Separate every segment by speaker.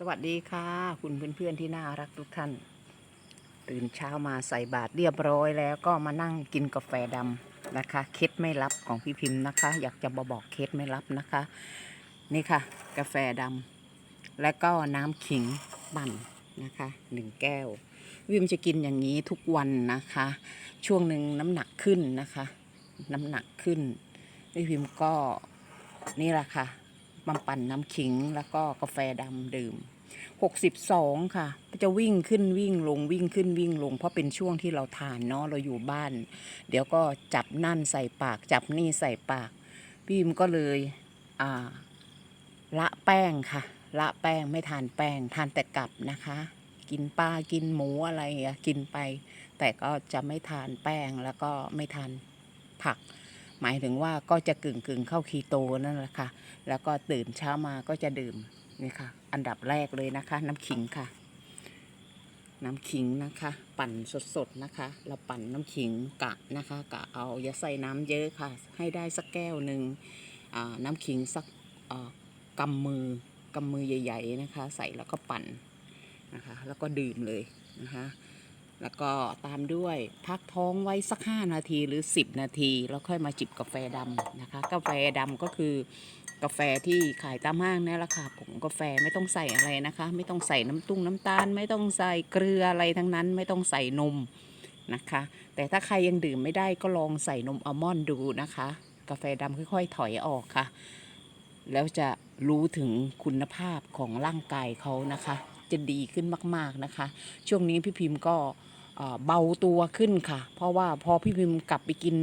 Speaker 1: สวัสดีค่ะ คุณเพื่อนๆที่น่ารักทุกท่าน ตื่นเช้ามาใส่บาตรเรียบร้อยแล้วก็มานั่งกินกาแฟดำนะคะ เคล็ดไม่ลับของพี่พิมพ์นะคะ อยากจะมาบอกเคล็ดไม่ลับนะคะ นี่ค่ะ กาแฟดำและก็น้ำขิงปั่นนะคะหนึ่งแก้ว วิมจะกินอย่างนี้ทุกวันนะคะ ช่วงหนึ่งน้ำหนักขึ้นนะคะ น้ำหนักขึ้นพี่พิมพ์ก็นี่แหละค่ะ มาปั่นน้ำขิงแล้วก็กาแฟดำดื่ม 62 ค่ะจะวิ่งขึ้นวิ่งลงวิ่งขึ้นวิ่งลง เพราะเป็นช่วงที่เราทานเนาะเราอยู่บ้าน เดี๋ยวก็จับนั่นใส่ปาก จับนี่ใส่ปาก พี่มก็เลยอ่าละแป้งค่ะ ละแป้งไม่ทานแป้ง ทานแต่กับนะคะ กินปลากินหมูอะไรกินไป แต่ก็จะไม่ทานแป้งแล้วก็ไม่ทานผัก หมายถึงว่าก็จะกึ่งกึ่งเข้าคีโตนั่นแหละค่ะ แล้วก็ตื่นเช้ามาก็จะดื่มนี่ค่ะ อันดับแรกเลยนะคะ น้ำขิงค่ะ น้ำขิงนะคะ ปั่นสดๆนะคะ เราปั่นน้ำขิงกะนะคะกะเอาอย่าใส่น้ำเยอะค่ะ ให้ได้สักแก้วหนึ่งน้ำขิงสักอ่ากำมือกำมือใหญ่ ๆนะคะ ใส่แล้วก็ปั่นนะคะ แล้วก็ดื่มเลยนะคะ แล้วก็ตามด้วยพักท้องไว้สัก 5 นาทีหรือ 10 นาที แล้วค่อยมาจิบกาแฟดำนะคะ กาแฟดำก็คือกาแฟที่ขายตามห้างนี่แหละค่ะผงกาแฟไม่ต้องใส่อะไรนะคะ ไม่ต้องใส่น้ำตุ้งน้ำตาล ไม่ต้องใส่เกลืออะไรทั้งนั้น ไม่ต้องใส่นมนะคะ แต่ถ้าใครยังดื่มไม่ได้ก็ลองใส่นมอัลมอนด์ดูนะคะ กาแฟดำค่อยๆถอยออกค่ะ แล้วจะรู้ถึงคุณภาพของร่างกายเขานะคะ จะดีขึ้นมาก ๆนะคะ ช่วงนี้พี่พิมพ์ก็เบาตัวขึ้นค่ะ เพราะว่าพอพี่พิมพ์กลับไปกิน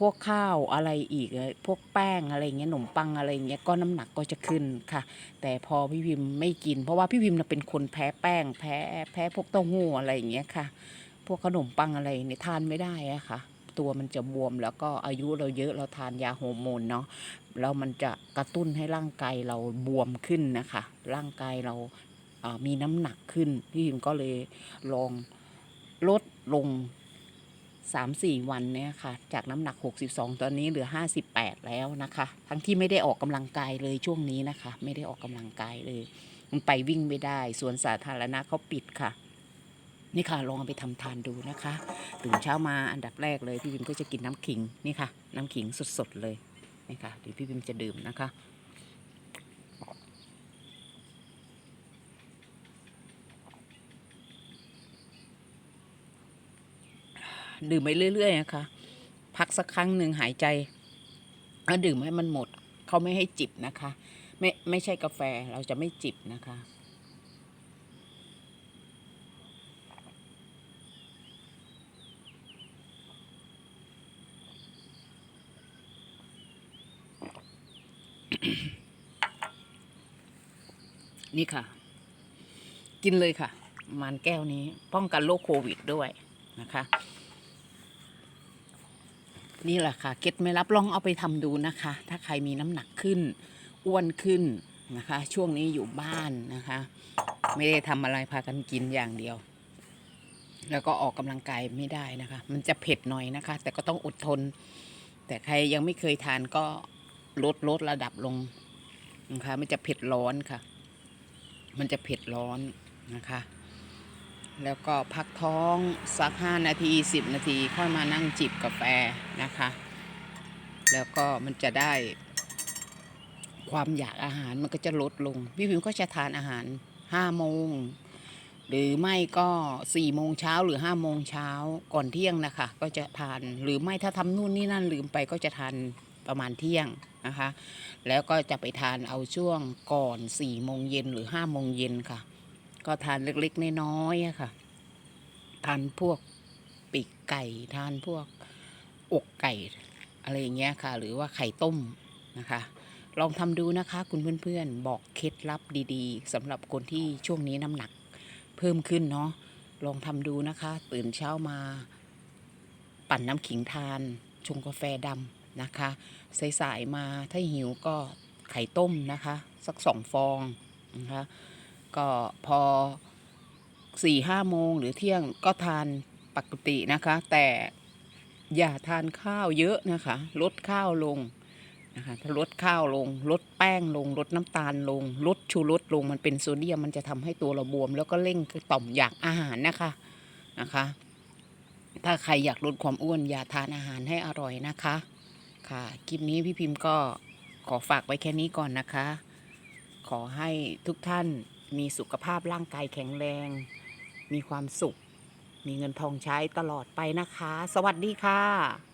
Speaker 1: พวกข้าวอะไรอีกพวกแป้งอะไรเงี้ยขนมปังอะไรเงี้ยก็น้ำหนักก็จะขึ้นค่ะ แต่พอพี่พิมพ์ไม่กิน เพราะว่าพี่พิมพ์เป็นคนแพ้แป้งแพ้แพ้พวกเต้าหู้อะไรอย่างเงี้ยค่ะ พวกขนมปังอะไรเนี่ยทานไม่ได้อะค่ะ ตัวมันจะบวมแล้วก็อายุเราเยอะเราทานยาฮอร์โมนเนาะแล้วมันจะกระตุ้นให้ร่างกายเราบวมขึ้นนะคะ ร่างกายเรา มีน้ำหนักขึ้น พี่พิมก็เลยลองลดลง 3-4 วันเนี่ยค่ะ จากน้ำหนัก 62 ตอนนี้เหลือ 58 แล้วนะคะ ทั้งที่ไม่ได้ออกกำลังกายเลยช่วงนี้นะคะ ไม่ได้ออกกำลังกายเลย มันไปวิ่งไม่ได้สวนสาธารณะเขาปิดค่ะนี่ค่ะลองเอาไปทำทานดูนะคะตื่นเช้ามาอันดับแรกเลยพี่พิมก็จะกินน้ำขิงนี่ค่ะ น้ำขิงสดๆเลยนี่ค่ะเดี๋ยวพี่พิมจะดื่มนะคะ ดื่มไปเรื่อยๆนะคะ พักสักครั้งหนึ่งหายใจแล้วดื่มให้มันหมด เขาไม่ให้จิบนะคะ ไม่ไม่ใช่กาแฟเราจะไม่จิบนะคะนี่ค่ะ กินเลยค่ะประมันแก้วนี้ ป้องกันโรคโควิดด้วยนะคะ นี่แหละค่ะเคล็ดไม่รับลองเอาไปทำดูนะคะ ถ้าใครมีน้ำหนักขึ้น อ้วนขึ้นนะคะ ช่วงนี้อยู่บ้านนะคะ ไม่ได้ทำอะไรพากันกินอย่างเดียว แล้วก็ออกกำลังกายไม่ได้นะคะ มันจะเผ็ดหน่อยนะคะ แต่ก็ต้องอดทน แต่ใครยังไม่เคยทานก็ลดลดระดับลงนะคะมันจะเผ็ดร้อนค่ะ มันจะเผ็ดร้อนนะคะ แล้วก็พักท้องสักห้านาทีสิบนาที ค่อยมานั่งจิบกาแฟนะคะ แล้วก็มันจะได้ ความอยากอาหารมันก็จะลดลง พี่พิมก็จะทานอาหารห้าโมง หรือไม่ก็สี่โมงเช้าหรือห้าโมงเช้าก่อนเที่ยงนะคะ ก็จะทานหรือไม่ถ้าทำนู่นนี่นั่นลืมไปก็จะทานประมาณเที่ยงนะคะ แล้วก็จะไปทานเอาช่วงก่อนสี่โมงเย็นหรือห้าโมงเย็นค่ะ ก็ทานเล็กๆน้อยๆค่ะ ทานพวกปีกไก่ ทานพวกอกไก่ อะไรอย่างเงี้ยค่ะ หรือว่าไข่ต้มนะคะ ลองทำดูนะคะ คุณเพื่อนๆ บอกเคล็ดลับดีๆสำหรับคนที่ช่วงนี้น้ำหนัก เพิ่มขึ้นเนาะ ลองทำดูนะคะ ตื่นเช้ามา ปั่นน้ำขิงทาน ชงกาแฟดำนะคะสายๆมาถ้าหิวก็ไข่ต้มนะคะ สักสองฟองนะคะ ก็พอสี่ห้าโมงหรือเที่ยงก็ทานปกตินะคะ แต่อย่าทานข้าวเยอะนะคะ ลดข้าวลงนะคะถ้าลดข้าวลง ลดแป้งลง ลดน้ำตาลลง ลดชูรสลงมันเป็นโซเดียมมันจะทำให้ตัวเราบวม แล้วก็เร่งต่อมอยากอาหารนะคะนะคะ ถ้าใครอยากลดความอ้วนอย่าทานอาหารให้อร่อยนะคะ ค่ะคลิปนี้พี่พิมพ์ก็ขอฝากไว้แค่นี้ก่อนนะคะ ขอให้ทุกท่าน มีสุขภาพร่างกายแข็งแรง มีความสุข มีเงินทองใช้ตลอดไปนะคะ สวัสดีค่ะ